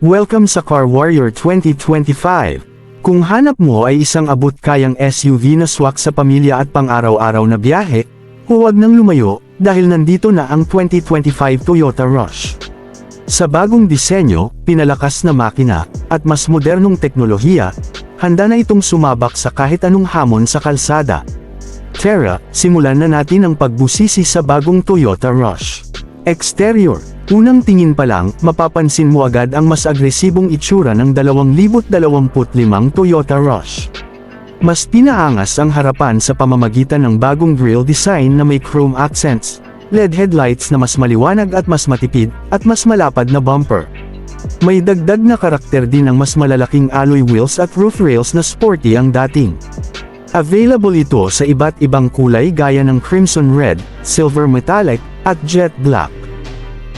Welcome sa Car Warrior 2025. Kung hanap mo ay isang abot-kayang SUV na swak sa pamilya at pang-araw-araw na biyahe, huwag nang lumayo, dahil nandito na ang 2025 Toyota Rush. Sa bagong disenyo, pinalakas na makina, at mas modernong teknolohiya, handa na itong sumabak sa kahit anong hamon sa kalsada. Tara, simulan na natin ang pagbusisi sa bagong Toyota Rush. Exterior Unang tingin pa lang, mapapansin mo agad ang mas agresibong itsura ng 2025 Toyota Rush. Mas pinaangas ang harapan sa pamamagitan ng bagong grille design na may chrome accents, LED headlights na mas maliwanag at mas matipid, at mas malapad na bumper. May dagdag na karakter din ang mas malalaking alloy wheels at roof rails na sporty ang dating. Available ito sa iba't ibang kulay gaya ng crimson red, silver metallic, at jet black.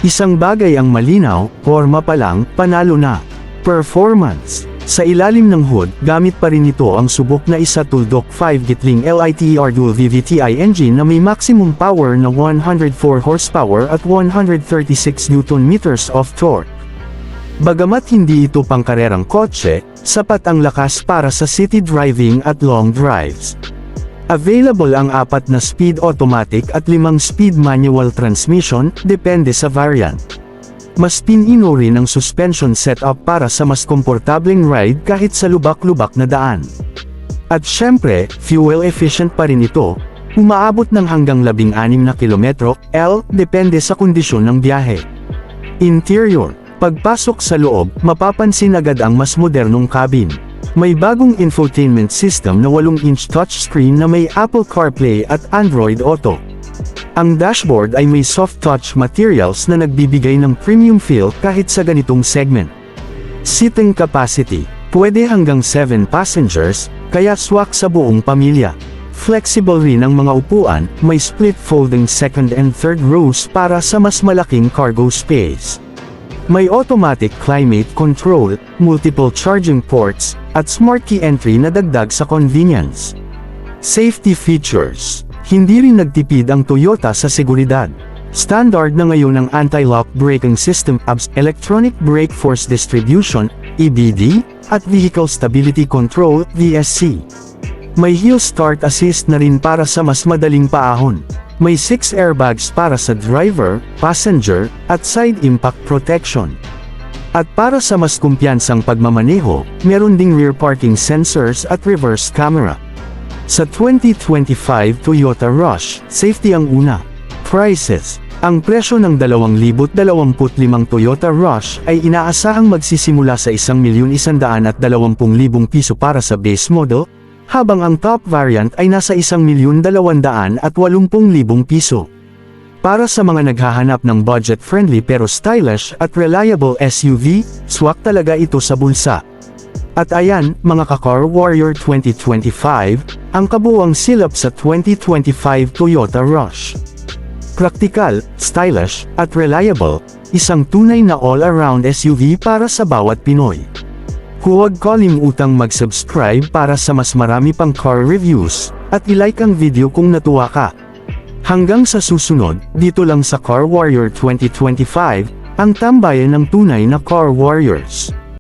Isang bagay ang malinaw, forma pa lang, panalo na. Performance. Sa ilalim ng hood, gamit pa rin ito ang subok na isa tuldok 5 Gitling LITER Dual VVTi engine na may maximum power na 104 horsepower at 136 Nm of torque. Bagamat hindi ito pangkarerang kotse, sapat ang lakas para sa city driving at long drives. Available ang apat na speed automatic at limang speed manual transmission, depende sa variant. Mas pinino rin ang suspension setup para sa mas komportableng ride kahit sa lubak-lubak na daan. At syempre, fuel efficient pa rin ito, umaabot ng hanggang 16 na kilometro, L, depende sa kondisyon ng biyahe. Interior Pagpasok sa loob, mapapansin agad ang mas modernong cabin. May bagong infotainment system na 8-inch touchscreen na may Apple CarPlay at Android Auto. Ang dashboard ay may soft touch materials na nagbibigay ng premium feel kahit sa ganitong segment. Seating capacity, pwede hanggang 7 passengers, kaya swak sa buong pamilya. Flexible rin ang mga upuan, may split folding second and third rows para sa mas malaking cargo space. May automatic climate control, multiple charging ports, at smart key entry na dagdag sa convenience. Safety features. Hindi rin nagtipid ang Toyota sa seguridad. Standard na ngayon ang anti-lock braking system ABS, electronic brake force distribution, EBD, at vehicle stability control, VSC. May hill start assist na rin para sa mas madaling paahon. May 6 airbags para sa driver, passenger, at side impact protection. At para sa mas kumpiyansang pagmamaneho, meron ding rear parking sensors at reverse camera. Sa 2025 Toyota Rush, safety ang una. Prices. Ang presyo ng 2025 Toyota Rush ay inaasahang magsisimula sa 1,120,000 piso para sa base model, habang ang top variant ay nasa 1,280,000 piso. Para sa mga naghahanap ng budget-friendly pero stylish at reliable SUV, swak talaga ito sa bulsa. At ayan, mga ka-Car Warrior 2025, ang kabuwang silap sa 2025 Toyota Rush. Praktikal, stylish, at reliable, isang tunay na all-around SUV para sa bawat Pinoy. Huwag kalimutang mag-subscribe para sa mas marami pang car reviews, at ilike ang video kung natuwa ka. Hanggang sa susunod, dito lang sa Car Warrior 2025, ang tambayan ng tunay na Car Warriors.